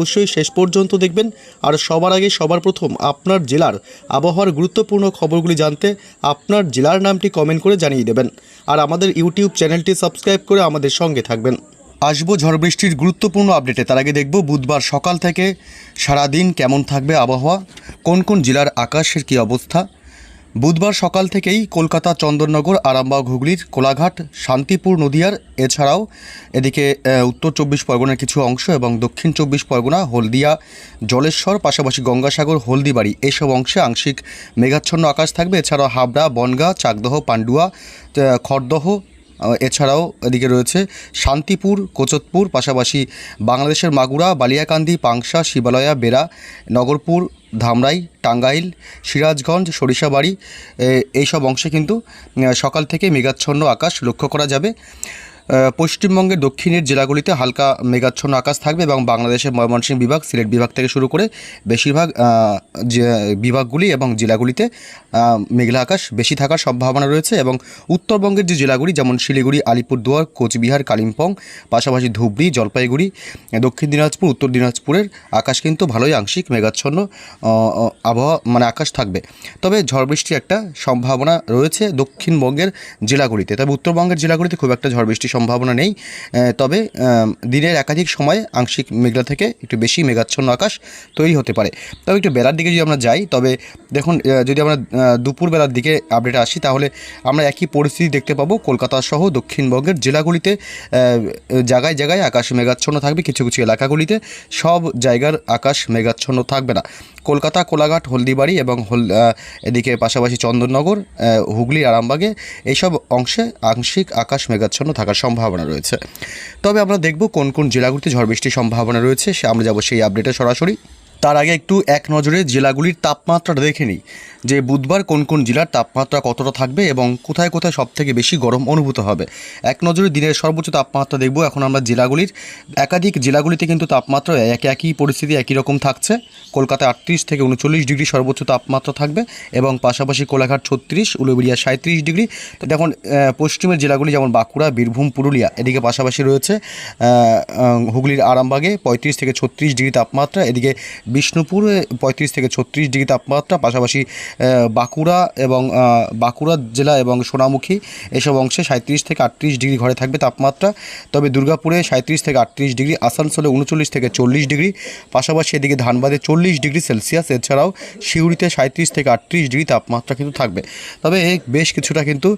অবশ্যই শেষ পর্যন্ত দেখবেন। আর সবার আগে সবার প্রথম আপনার জেলার আবহাওয়ার গুরুত্বপূর্ণ খবরগুলি জানতে আপনার জেলার নামটি কমেন্ট করে জানিয়ে দেবেন। আর আমাদের ইউটিউব চ্যানেলটি সাবস্ক্রাইব করে আমাদের সঙ্গে থাকবেন। আসব ঝড় বৃষ্টির গুরুত্বপূর্ণ আপডেটে তার আগে দেখব বুধবার সকাল থেকে সারাদিন কেমন থাকবে আবহাওয়া? কোন কোন জেলার আকাশের কী অবস্থা? বুধবার সকাল থেকেই কলকাতা, চন্দননগর, আরামবাগ, হুগলির কোলাঘাট, শান্তিপুর, নদিয়ার, এছাড়াও এদিকে উত্তর চব্বিশ পরগনার কিছু অংশ এবং দক্ষিণ চব্বিশ পরগনা, হলদিয়া, জলেশ্বর, পাশাপাশি গঙ্গাসাগর, হলদিবাড়ি এসব অংশে আংশিক মেঘাচ্ছন্ন আকাশ থাকবে। এছাড়াও হাবড়া, বনগা, চাকদহ, পান্ডুয়া খড়দহ এছাড়াও এদিকে রয়েছে শান্তিপুর, কোচতপুর, পাশাপাশি বাংলাদেশের মাগুরা, বালিয়াকান্দি, পাংশা, শিবালয়া, বেড়া, নগরপুর, ধামরাই, টাঙ্গাইল, সিরাজগঞ্জ, সরিষাবাড়ি এইসব অংশে কিন্তু সকাল থেকে মেঘাচ্ছন্ন আকাশ লক্ষ্য করা যাবে। পশ্চিমবঙ্গের দক্ষিণের জেলাগুলিতে হালকা মেঘাচ্ছন্ন আকাশ থাকবে এবং বাংলাদেশের ময়মনসিংহ বিভাগ, সিলেট বিভাগ থেকে শুরু করে বেশিরভাগ বিভাগগুলি এবং জেলাগুলিতে মেঘলা আকাশ বেশি থাকার সম্ভাবনা রয়েছে এবং উত্তরবঙ্গের যে জেলাগুলি যেমন শিলিগুড়ি, আলিপুরদুয়ার, কোচবিহার, কালিম্পং, পাশাপাশি ধুবড়ি, জলপাইগুড়ি, দক্ষিণ দিনাজপুর, উত্তর দিনাজপুরের আকাশ কিন্তু ভালোই আংশিক মেঘাচ্ছন্ন আবহাওয়া মানে আকাশ থাকবে। তবে ঝড় বৃষ্টির একটা সম্ভাবনা রয়েছে দক্ষিণবঙ্গের জেলাগুলিতে। তবে উত্তরবঙ্গের জেলাগুলিতে খুব একটা ঝড় বৃষ্টির সম্ভাবনা নেই। তবে দিনের একাধিক সময়ে আংশিক মেঘলা থেকে একটু বেশি মেঘাচ্ছন্ন আকাশ তৈরি হতে পারে। তবে একটু বেলার দিকে যদি আমরা যাই তবে দেখুন যদি আমরা আহ, দুপুর বেলার দিকে আপডেটে আসি তাহলে আমরা একই পরিস্থিতি দেখতে পাবো কলকাতা সহ দক্ষিণবঙ্গের জেলাগুলিতে। জায়গায় জায়গায় আকাশ মেঘাচ্ছন্ন থাকবে কিছু কিছু এলাকাগুলিতে সব জায়গার আকাশ মেঘাচ্ছন্ন থাকবে না। কলকাতা, কোলাঘাট, হলদিবাড়ি এবং হল এদিকে পাশাপাশি চন্দননগর হুগলি, আরামবাগে এইসব অংশে আংশিক আকাশ মেঘাচ্ছন্ন থাকার সম্ভাবনা রয়েছে। তবে আমরা দেখব কোন কোন জেলাগুলিতে ঝড় বৃষ্টির সম্ভাবনা রয়েছে, সে আমরা যাব সেই আপডেটে সরাসরি। তার আগে একটু এক নজরে জেলাগুলির তাপমাত্রাটা দেখে নিই। যে বুধবার কোন কোন জেলার তাপমাত্রা কতটা থাকবে এবং কোথায় কোথায় সবথেকে বেশি গরম অনুভূত হবে? এক নজরে দিনের সর্বোচ্চ তাপমাত্রা দেখব। এখন আমরা জেলাগুলির, একাধিক জেলাগুলিতে কিন্তু তাপমাত্রা এক একই পরিস্থিতি একই রকম থাকছে। কলকাতা আটত্রিশ থেকে উনচল্লিশ ডিগ্রি সর্বোচ্চ তাপমাত্রা থাকবে এবং পাশাপাশি কোলাঘাট ছত্রিশ, উলুবেড়িয়া সাঁত্রিশ ডিগ্রি। দেখুন পশ্চিমের জেলাগুলি যেমন বাঁকুড়া, বীরভূম, পুরুলিয়া, এদিকে পাশাপাশি রয়েছে হুগলির আরামবাগে পঁয়ত্রিশ থেকে ছত্রিশ ডিগ্রি তাপমাত্রা। এদিকে বিষ্ণুপুরে পঁয়ত্রিশ থেকে ছত্রিশ ডিগ্রি তাপমাত্রা। পাশাপাশি বাঁকুড়া এবং বাঁকুড়া জেলা এবং সোনামুখী এসব অংশে সাঁত্রিশ থেকে আটত্রিশ ডিগ্রি ঘরে থাকবে তাপমাত্রা। তবে দুর্গাপুরে সাঁত্রিশ থেকে আটত্রিশ ডিগ্রি, আসানসোলে উনচল্লিশ থেকে চল্লিশ ডিগ্রি, পাশাপাশি এদিকে ধানবাদে চল্লিশ ডিগ্রি সেলসিয়াস। এছাড়াও সিউড়িতে সাঁত্রিশ থেকে আটত্রিশ ডিগ্রি তাপমাত্রা কিন্তু থাকবে। তবে বেশ কিছুটা কিন্তু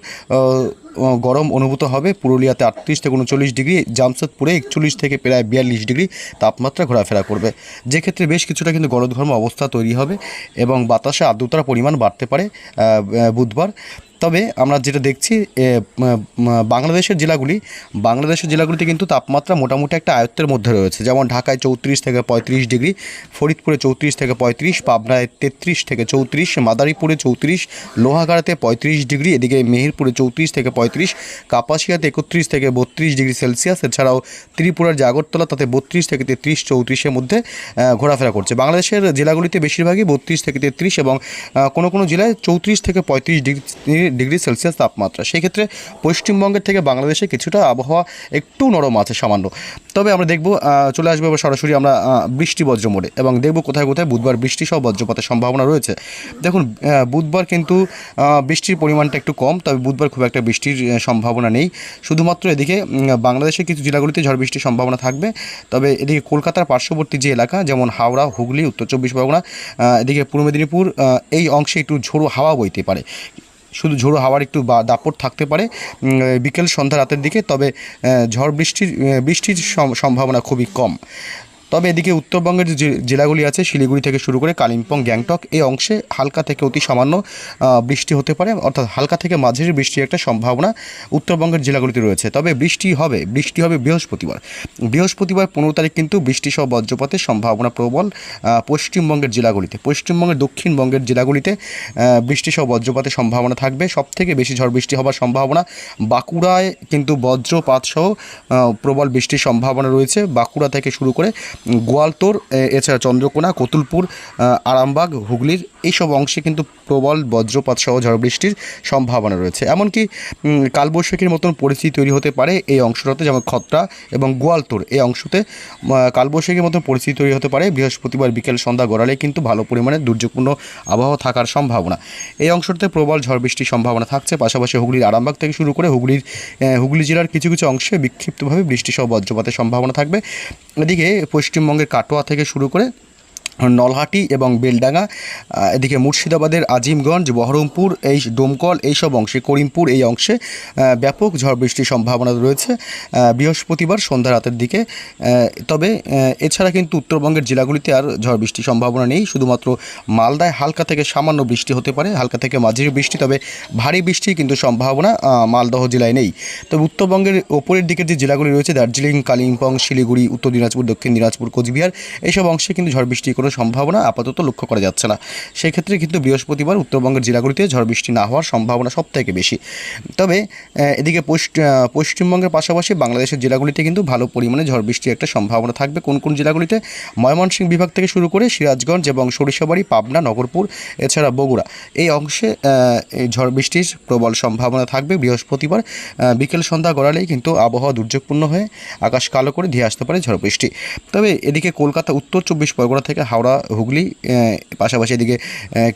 গরম অনুভূত হবে। পুরুলিয়াতে আটত্রিশ থেকে উনচল্লিশ ডিগ্রি, জামশেদপুরে একচল্লিশ থেকে প্রায় বিয়াল্লিশ ডিগ্রি তাপমাত্রা ঘোরাফেরা করবে। যে ক্ষেত্রে বেশ কিছুটা কিন্তু গলদঘর্ম অবস্থা তৈরি হবে এবং বাতাসে আর্দ্রতার পরিমাণ বাড়তে পারে বুধবার। তবে আমরা যেটা দেখছি বাংলাদেশের জেলাগুলি, বাংলাদেশের জেলাগুলিতে কিন্তু তাপমাত্রা মোটামুটি একটা আয়ত্তের মধ্যে রয়েছে। যেমন ঢাকায় চৌত্রিশ থেকে পঁয়ত্রিশ ডিগ্রি, ফরিদপুরে চৌত্রিশ থেকে পঁয়ত্রিশ, পাবনায় তেত্রিশ থেকে চৌত্রিশ, মাদারীপুরে চৌত্রিশ, লোহাগাড়াতে পঁয়ত্রিশ ডিগ্রি, এদিকে মেহেরপুরে চৌত্রিশ থেকে পঁয়ত্রিশ, কাপাসিয়াতে একত্রিশ থেকে বত্রিশ ডিগ্রি সেলসিয়াস। এছাড়াও ত্রিপুরার যে আগরতলা তাতে বত্রিশ থেকে তেত্রিশ চৌত্রিশের মধ্যে ঘোরাফেরা করছে। বাংলাদেশের জেলাগুলিতে বেশিরভাগই বত্রিশ থেকে তেত্রিশ এবং কোনো কোনো জেলায় চৌত্রিশ থেকে পঁয়ত্রিশ ডিগ্রি ডিগ্রি সেলসিয়াস তাপমাত্রা। সেক্ষেত্রে পশ্চিমবঙ্গের থেকে বাংলাদেশে কিছুটা আবহাওয়া একটু নরম আছে সামান্য। তবে আমরা দেখব চলে আসবে এবার সরাসরি আমরা বৃষ্টি বজ্র মোড়ে এবং দেখব কোথায় কোথায় বুধবার বৃষ্টি সহ বজ্রপাতের সম্ভাবনা রয়েছে। দেখুন বুধবার কিন্তু বৃষ্টির পরিমাণটা একটু কম, তবে বুধবার খুব একটা বৃষ্টির সম্ভাবনা নেই। শুধুমাত্র এদিকে বাংলাদেশের কিছু জেলাগুলিতে ঝড় বৃষ্টির সম্ভাবনা থাকবে। তবে এদিকে কলকাতার পার্শ্ববর্তী যে এলাকা, যেমন হাওড়া, হুগলি, উত্তর চব্বিশ পরগনা এদিকে পূর্ব মেদিনীপুর এই অংশে একটু ঝোড়ো হাওয়া বইতে পারে। শুধু ঝোড়ো হাওয়ার একটু দাপট থাকতে পারে বিকেল সন্ধ্যা রাতের দিকে, তবে ঝড় বৃষ্টির বৃষ্টির সম- সম্ভাবনা খুবই কম। তবে এদিকে উত্তরবঙ্গের যে জেলাগুলি আছে শিলিগুড়ি থেকে শুরু করে কালিম্পং গ্যাংটক এই অংশে হালকা থেকে অতি সামান্য বৃষ্টি হতে পারে। অর্থাৎ হালকা থেকে মাঝারি বৃষ্টির একটা সম্ভাবনা উত্তরবঙ্গের জেলাগুলিতে রয়েছে। তবে বৃষ্টি হবে বৃষ্টি হবে বৃহস্পতিবার। বৃহস্পতিবার পনেরো তারিখ কিন্তু বৃষ্টিসহ বজ্রপাতের সম্ভাবনা প্রবল পশ্চিমবঙ্গের জেলাগুলিতে। পশ্চিমবঙ্গের দক্ষিণবঙ্গের জেলাগুলিতে আহ, বৃষ্টিসহ বজ্রপাতের সম্ভাবনা থাকবে। সব থেকে বেশি ঝড় বৃষ্টি হওয়ার সম্ভাবনা বাঁকুড়ায় কিন্তু বজ্রপাত সহ প্রবল বৃষ্টির সম্ভাবনা রয়েছে। বাঁকুড়া থেকে শুরু করে গোয়ালতোর এছাড়া চন্দ্রকোনা, কতুলপুর আরামবাগ, হুগলির এইসব অংশে কিন্তু প্রবল বজ্রপাত সহ ঝড় বৃষ্টির সম্ভাবনা রয়েছে। এমনকি কালবৈশাখীর মতন পরিস্থিতি তৈরি হতে পারে এই অংশটাতে, যেমন খত্রা এবং গোয়ালতোর। এই অংশতে কালবৈশাখীর মতন পরিস্থিতি তৈরি হতে পারে। বৃহস্পতিবার বিকেল সন্ধ্যা গড়ালে কিন্তু ভালো পরিমাণে দুর্যোগপূর্ণ আবহাওয়া থাকার সম্ভাবনা। এই অংশটাতে প্রবল ঝড় বৃষ্টির সম্ভাবনা থাকছে। পাশাপাশি হুগলির আরামবাগ থেকে শুরু করে হুগলির হুগলি জেলার কিছু কিছু অংশে বিক্ষিপ্তভাবে বৃষ্টিসহ বজ্রপাতের সম্ভাবনা থাকবে। এদিকে পশ্চিমবঙ্গের কাটোয়া থেকে শুরু করে নলহাটি এবং বেলডাঙ্গা এদিকে মুর্শিদাবাদের আজিমগঞ্জ, বহরমপুর, এই ডোমকল, এইসব অংশে, করিমপুর এই অংশে ব্যাপক ঝড় বৃষ্টির সম্ভাবনা রয়েছে বৃহস্পতিবার সন্ধ্যা রাতের দিকে তবে এছাড়া কিন্তু উত্তরবঙ্গের জেলাগুলিতে আর ঝড় বৃষ্টির সম্ভাবনা নেই, শুধুমাত্র মালদায় হালকা থেকে সামান্য বৃষ্টি হতে পারে, হালকা থেকে মাঝারি বৃষ্টি, তবে ভারী বৃষ্টির কিন্তু সম্ভাবনা মালদহ জেলায় নেই। তবে উত্তরবঙ্গের ওপরের দিকের যে জেলাগুলি রয়েছে, দার্জিলিং, কালিম্পং, শিলিগুড়ি, উত্তর দিনাজপুর, দক্ষিণ দিনাজপুর, কোচবিহার, এইসব অংশে কিন্তু ঝড় বৃষ্টির কোনো সম্ভাবনা আপাতত লক্ষ্য করা যাচ্ছে না। সেই ক্ষেত্রে কিন্তু বৃহস্পতিবার উত্তরবঙ্গের জেলাগুলিতে ঝড় বৃষ্টি না হওয়ার সম্ভাবনা সব থেকে বেশি। তবে এদিকে পশ্চিমবঙ্গের পাশাপাশি বাংলাদেশের জেলাগুলিতে কিন্তু ভালো পরিমাণে ঝড় বৃষ্টির একটা সম্ভাবনা থাকবে। কোন কোন জেলাগুলিতে? ময়মনসিংহ বিভাগ থেকে শুরু করে সিরাজগঞ্জ এবং সরিষাবাড়ি, পাবনা, নগরপুর, এছাড়া বগুড়া। এই অংশে ঝড় বৃষ্টির প্রবল সম্ভাবনা থাকবে। বৃহস্পতিবার বিকেল সন্ধ্যা গড়ালেই কিন্তু আবহাওয়া দুর্যোগপূর্ণ হয়ে আকাশ কালো করে ধেয়ে আসতে পারে ঝড় বৃষ্টি। তবে এদিকে কলকাতা, উত্তর চব্বিশ পরগনা থেকে হাওড়া হুগলি পাশাপাশি এদিকে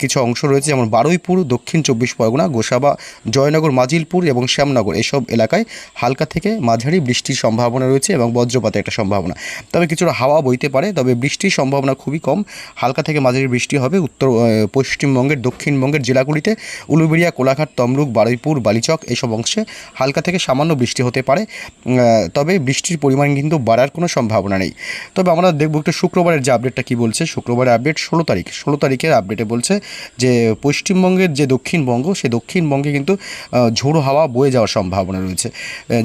কিছু অংশ রয়েছে যেমন বারুইপুর, দক্ষিণ চব্বিশ পরগনা, গোসাবা, জয়নগর, মাজিলপুর এবং শ্যামনগর। এসব এলাকায় হালকা থেকে মাঝারি বৃষ্টির সম্ভাবনা রয়েছে এবং বজ্রপাতের একটা সম্ভাবনা। তবে কিছুটা হাওয়া বইতে পারে, তবে বৃষ্টির সম্ভাবনা খুবই কম। হালকা থেকে মাঝারি বৃষ্টি হবে উত্তর পশ্চিমবঙ্গের, দক্ষিণবঙ্গের জেলাগুলিতে। উলুবেড়িয়া, কোলাঘাট, তমলুক, বারুইপুর, বালিচক এসব অংশে হালকা থেকে সামান্য বৃষ্টি হতে পারে তবে বৃষ্টির পরিমাণ কিন্তু বাড়ার কোনো সম্ভাবনা নেই। তবে আমরা দেখব একটু শুক্রবারের যে আপডেটটা কী বলছে শুক্রবারের আপডেট ষোলো তারিখ। ষোলো তারিখের আপডেটে বলছে যে, পশ্চিমবঙ্গের যে দক্ষিণবঙ্গ, সেই দক্ষিণবঙ্গে কিন্তু ঝোড়ো হাওয়া বয়ে যাওয়ার সম্ভাবনা রয়েছে।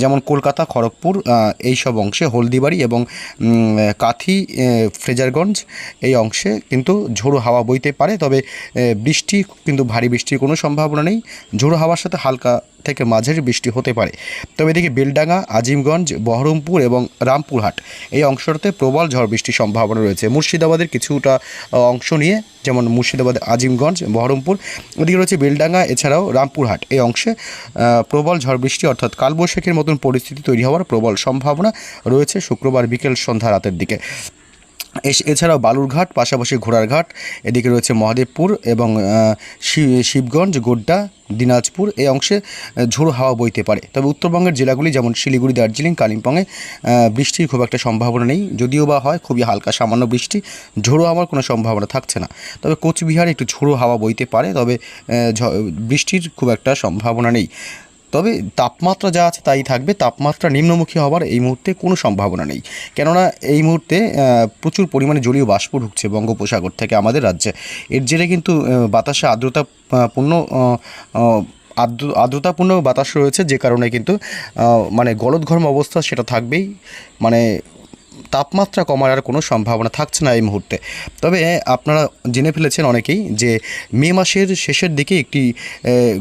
যেমন কলকাতা, খড়গপুর এই সব অংশে হলদিবাড়ি এবং কাথি ফ্রেজারগঞ্জ, এই অংশে কিন্তু ঝোড়ো হাওয়া বইতে পারে। তবে বৃষ্টি, কিন্তু ভারী বৃষ্টির কোনো সম্ভাবনা নেই। ঝোড়ো হাওয়ার সাথে হালকা থেকে মাঝারি বৃষ্টি হতে পারে। তবে এদিকে বেলডাঙ্গা, আজিমগঞ্জ, বহরমপুর এবং রামপুরহাট এই অংশটাতে প্রবল ঝড় বৃষ্টির সম্ভাবনা রয়েছে। মুর্শিদাবাদের কিছুটা অংশ নিয়ে যেমন মুর্শিদাবাদ, আজিমগঞ্জ, বহরমপুর, এদিকে রয়েছে বেলডাঙ্গা, এছাড়াও রামপুরহাট এই অংশে প্রবল ঝড় বৃষ্টি অর্থাৎ কালবৈশাখীর মতন পরিস্থিতি তৈরি হওয়ার প্রবল সম্ভাবনা রয়েছে শুক্রবার বিকেল সন্ধ্যা রাতের দিকে। এছাড়াও বালুরঘাট, পাশাপাশি ঘোড়ারঘাট, এদিকে রয়েছে মহাদেবপুর এবং শিবগঞ্জ, গোড্ডা, দিনাজপুর এই অংশে ঝোড়ো হাওয়া বইতে পারে। তবে উত্তরবঙ্গের জেলাগুলি যেমন শিলিগুড়ি, দার্জিলিং, কালিম্পংয়ে বৃষ্টির খুব একটা সম্ভাবনা নেই। যদিও বা হয়, খুবই হালকা সামান্য বৃষ্টি, ঝোড়ো হওয়ার কোনো সম্ভাবনা থাকছে না। তবে কোচবিহারে একটু ঝোড়ো হাওয়া বইতে পারে, তবে বৃষ্টির খুব একটা সম্ভাবনা নেই। তবে তাপমাত্রা যা আছে তাই থাকবে। তাপমাত্রা নিম্নমুখী হওয়ার এই মুহূর্তে কোনো সম্ভাবনা নেই। কেননা এই মুহূর্তে প্রচুর পরিমাণে জলীয় বাষ্প ঢুকছে বঙ্গোপসাগর থেকে আমাদের রাজ্যে। এর জেরে কিন্তু বাতাসে আর্দ্রতাপূর্ণ আর্দ্র, আর্দ্রতাপূর্ণ বাতাস রয়েছে, যে কারণে কিন্তু মানে গলদঘর্ম অবস্থা সেটা থাকবেই। মানে তাপমাত্রা কমার আর কোনো সম্ভাবনা থাকছে না এই মুহূর্তে। তবে আপনারা জেনে ফেলেছেন অনেকেই যে মে মাসের শেষের দিকে একটি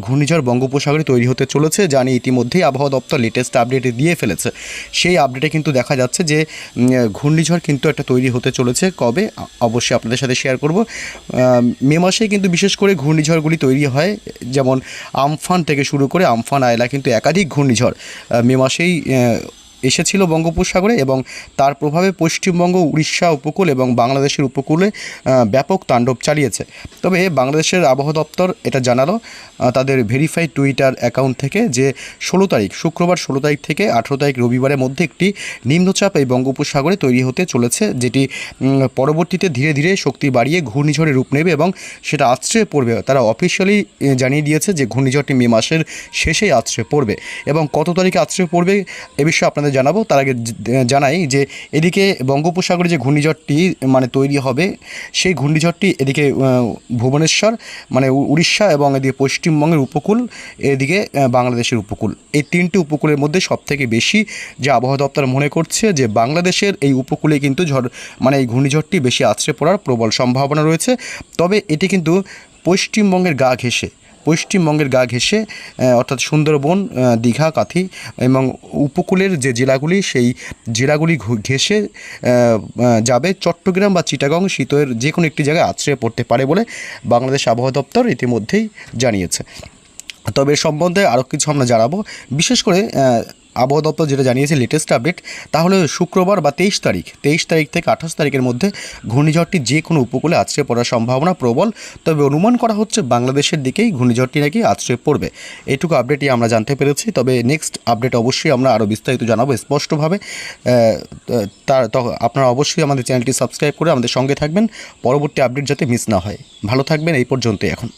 ঘূর্ণিঝড় বঙ্গোপসাগরে তৈরি হতে চলেছে, যা নিয়ে ইতিমধ্যেই আবহাওয়া দপ্তর লেটেস্ট আপডেট দিয়ে ফেলেছে। সেই আপডেটে কিন্তু দেখা যাচ্ছে যে ঘূর্ণিঝড় কিন্তু একটা তৈরি হতে চলেছে। কবে? অবশ্যই আপনাদের সাথে শেয়ার করব। মে মাসে কিন্তু বিশেষ করে ঘূর্ণিঝড়গুলি তৈরি হয়, যেমন আমফান থেকে শুরু করে আমফান আয়লা কিন্তু একাধিক ঘূর্ণিঝড় মে মাসেই এসেছিল বঙ্গোপসাগরে এবং তার প্রভাবে পশ্চিমবঙ্গ, উড়িষ্যা উপকূল এবং বাংলাদেশের উপকূলে ব্যাপক তাণ্ডব চালিয়েছে। তবে বাংলাদেশের আবহাওয়া দপ্তর এটা জানালো তাদের ভেরিফাইড টুইটার অ্যাকাউন্ট থেকে যে ষোলো তারিখ, শুক্রবার ষোলো তারিখ থেকে আঠেরো তারিখ রবিবারের মধ্যে একটি নিম্নচাপ এই বঙ্গোপসাগরে তৈরি হতে চলেছে, যেটি পরবর্তীতে ধীরে ধীরে শক্তি বাড়িয়ে ঘূর্ণিঝড়ে রূপ নেবে এবং সেটা আশ্রয়ে পড়বে। তারা অফিসিয়ালি জানিয়ে দিয়েছে যে ঘূর্ণিঝড়টি মে মাসের শেষেই আছড়ে পড়বে এবং কত তারিখে আছড়ে পড়বে এ বিষয়ে আপনাদের আপনাদের জানাব, তার আগে জানাই যে এদিকে বঙ্গোপসাগরে যে ঘূর্ণিঝড়টি মানে তৈরি হবে, সেই ঘূর্ণিঝড়টি এদিকে ভুবনেশ্বর মানে উড়িষ্যা এবং এদিকে পশ্চিমবঙ্গের উপকূল, এদিকে বাংলাদেশের উপকূল। এই তিনটি উপকূলের মধ্যে সবথেকে বেশি যে আবহাওয়া দপ্তর মনে করছে যে বাংলাদেশের এই উপকূলে কিন্তু ঝড় মানে এই ঘূর্ণিঝড়টি বেশি আছড়ে পড়ার প্রবল সম্ভাবনা রয়েছে। তবে এটি কিন্তু পশ্চিমবঙ্গের গা ঘেঁষে। পশ্চিমবঙ্গের গা ঘেঁষে অর্থাৎ সুন্দরবন দীঘা, কাথি এবং উপকূলের যে জেলাগুলি, সেই জেলাগুলি ঘেঁষে যাবে চট্টগ্রাম বা চিটাগং। শীতের যে কোনো একটি জায়গায় আশ্রয় পড়তে পারে বলে বাংলাদেশ আবহাওয়া দপ্তর ইতিমধ্যেই জানিয়েছে। তবে এ সম্বন্ধে আরও কিছু আমরা জানাব। বিশেষ করে আবহাওয়া দপ্তর যেটা জানিয়েছে লেটেস্ট আপডেট তাহলে শুক্রবার বা তেইশ তারিখ তেইশ তারিখ থেকে আঠাশ তারিখের মধ্যে ঘূর্ণিঝড়টি যে কোনো উপকূলে আছড়ে পড়ার সম্ভাবনা প্রবল। তবে অনুমান করা হচ্ছে বাংলাদেশের দিকেই ঘূর্ণিঝড়টি নাকি আছড়ে পড়বে। এইটুকু আপডেটই আমরা জানতে পেরেছি। তবে নেক্সট আপডেট অবশ্যই আমরা আরও বিস্তারিত জানাব স্পষ্টভাবে। তার আপনারা অবশ্যই আমাদের চ্যানেলটি সাবস্ক্রাইব করে আমাদের সঙ্গে থাকবেন। পরবর্তী আপডেট যাতে মিস না হয়। ভালো থাকবেন এই পর্যন্তই এখন।